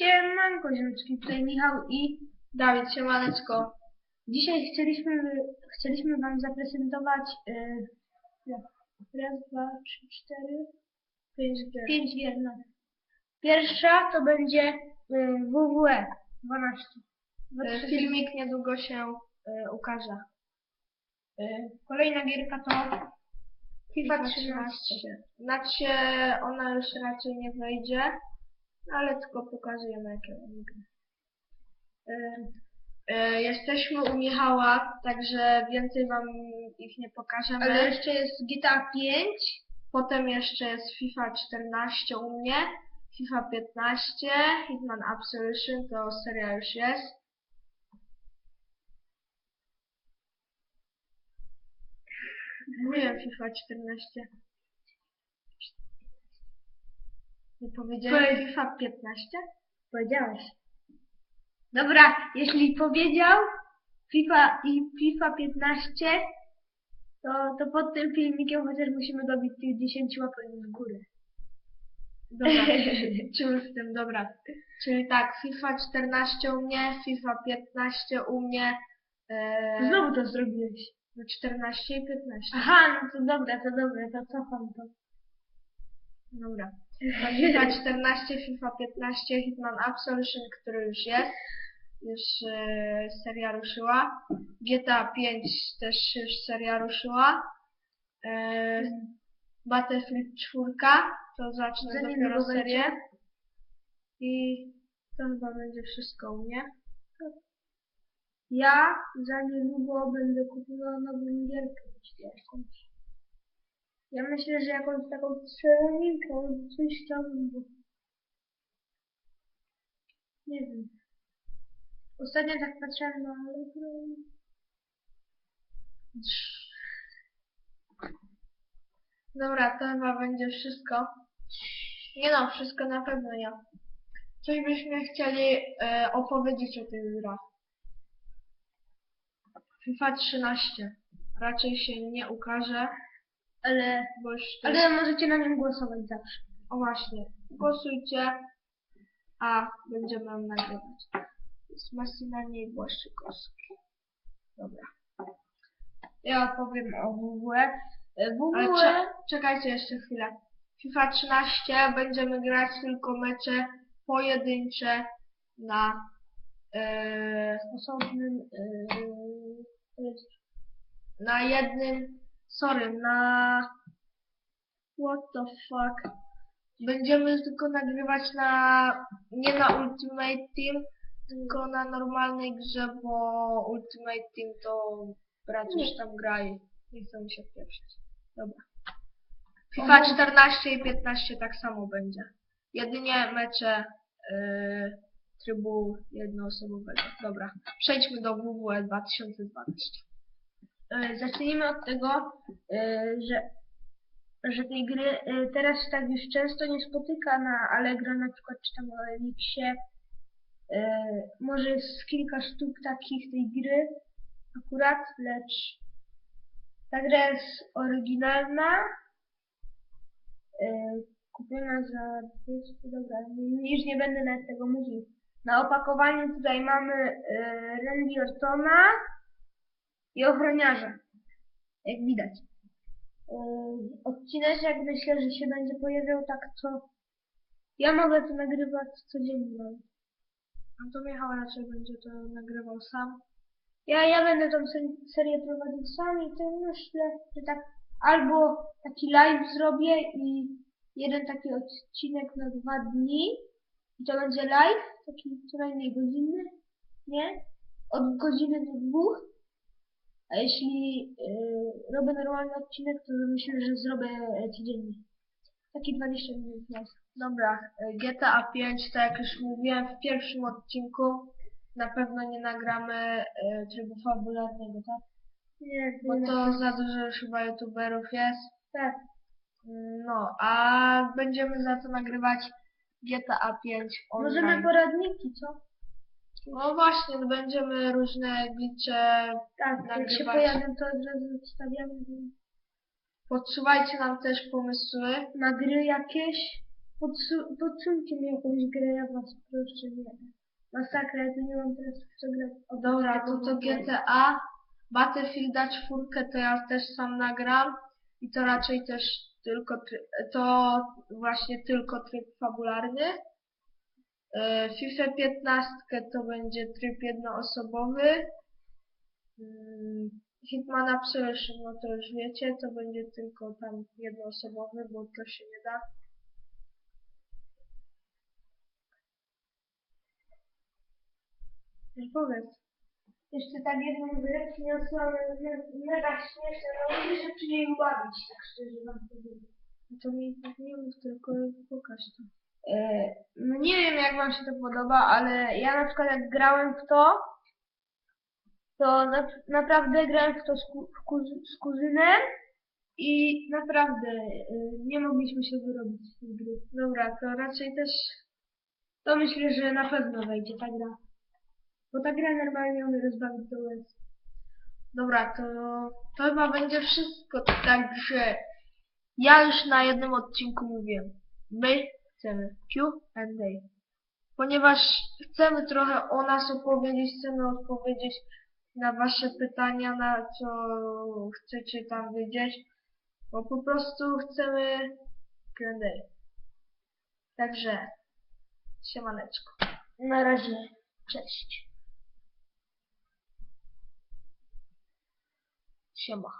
Siemanko ziomeczki, tutaj Michał i Dawid, siemaneczko. dzisiaj chcieliśmy, chcieliśmy wam zaprezentować y, jak? raz, dwa, trzy, cztery, Pięć gier. pięć gier. No. Pierwsza to będzie y, WWE 12. E, Filmik niedługo się e, ukaże. Y, kolejna gierka to FIFA 13. Znaczy ona już raczej nie wejdzie, ale tylko pokazujemy jakie mamy. E, e, Jesteśmy u Michała, także więcej wam ich nie pokażemy. Ale jeszcze jest GTA 5, Potem jeszcze jest FIFA 14 u mnie, FIFA 15, Hitman Absolution, to seria już jest. Mówiłem FIFA 14. Nie powiedziałem Powiedz. FIFA 15? powiedziałeś. Dobra, jeśli powiedział FIFA i FIFA 15, to, to pod tym filmikiem chociaż musimy dobić tych 10 łapek w górę. Dobra, czy z tym, dobra. Czyli tak, FIFA 14 u mnie, FIFA 15 u mnie, e, Znowu to zrobiłeś. no 14 i 15. Aha, no to dobra, to dobra, to cofam to. Dobra. To FIFA 14, FIFA 15, Hitman Absolution, który już jest. Już e, seria ruszyła. GTA 5 też już seria ruszyła. E, Battlefield 4, to zacznę Za dopiero serię. I to chyba będzie wszystko u mnie. Ja za niedługo będę kupowała nową gierkę myślę, jakąś. Ja myślę, że jakąś taką strzelaninkę, coś tam. Nie wiem. Ostatnio tak patrzyłem na Allegro. Dobra, to chyba będzie wszystko. Nie no, wszystko na pewno nie. Coś byśmy chcieli e, opowiedzieć o tych grach. FIFA 13 raczej się nie ukaże, Ale, jest... ale możecie na nim głosować zawsze. O właśnie, głosujcie, a będziemy ją nagrywać. Jest i Błaszczykowski. Dobra. Ja opowiem o WWE. E, Ale WWE... cze czekajcie jeszcze chwilę. FIFA 13 będziemy grać tylko mecze pojedyncze na e, osobnym yy, na jednym sorry, na what the fuck będziemy tylko nagrywać na nie na Ultimate Team tylko na normalnej grze, bo Ultimate Team to brat już tam gra i nie chcę mi się pieprzyć. Dobra. FIFA 14 i 15 tak samo będzie. Jedynie mecze yy, trybu jednoosobowego. Dobra. Przejdźmy do WWE 2012. E, Zacznijmy od tego, e, że, że tej gry e, teraz tak już często nie spotyka na Allegro na przykład, czy tam na Elixie. Może jest kilka sztuk takich tej gry akurat, lecz ta gra jest oryginalna. Kupiona za 200, dobra, już nie będę nawet tego mówił. Na opakowaniu tutaj mamy Randy Ortona, i ochroniarza, jak widać. Yy, odcineczek myślę, że się będzie pojawiał tak co... Ja mogę to nagrywać codziennie. nawet. No to Michał raczej będzie to nagrywał sam. Ja, ja będę tą ser- serię prowadził sam i to myślę, że tak albo taki live zrobię i jeden taki odcinek na dwa dni i to będzie live, taki co najmniej godzinny, nie? Od godziny do dwóch. A jeśli yy, robię normalny odcinek, to myślę, że zrobię e, codziennie. Taki 20 minut nas. Dobra, y, GTA 5, tak jak już mówiłem w pierwszym odcinku, na pewno nie nagramy y, trybu fabularnego, tak? Nie, Bo nie, to za dużo już chyba youtuberów jest. tak. No, a będziemy za to nagrywać GTA 5 online. Możemy poradniki, co? No właśnie, no będziemy różne glicze Tak, jak się Nagrywać. pojawią, to od razu wstawiamy Podsuwajcie nam też pomysły. na gry jakieś. Podsu- podsuńcie mi jakąś grę, ja was proszę, nie. Masakra, ja tu nie mam teraz w co grać. O, Dobra, to to GTA, Battlefielda 4 to ja też sam nagram i to raczej też tylko, try- to właśnie tylko tryb fabularny. E, FIFA 15 to będzie tryb jednoosobowy. Mm, Hitman Absolution, no to już wiecie, to będzie tylko tam jednoosobowy, bo to się nie da. Już powiedz. Jeszcze tak jedną grę przyniosłam, me- mega śmieszne, no muszę się przy niej bawić, tak szczerze wam powiem. No to mi nie mów, tylko pokaż to. E, No nie wiem jak wam się to podoba, ale ja na przykład jak grałem w to, to na, naprawdę grałem w to z, ku, z kuzynem i naprawdę e, nie mogliśmy się wyrobić z tej gry. Dobra, to raczej też To myślę, że na pewno wejdzie ta gra. Bo ta gra normalnie umie rozbawić do łez. Dobra, to, to chyba będzie wszystko. Także ja już na jednym odcinku mówiłem. My chcemy Q&A. Ponieważ chcemy trochę o nas opowiedzieć, chcemy odpowiedzieć na wasze pytania, na co chcecie tam wiedzieć. Bo po prostu chcemy Q&A. Także siemaneczko. Na razie, cześć. Siema.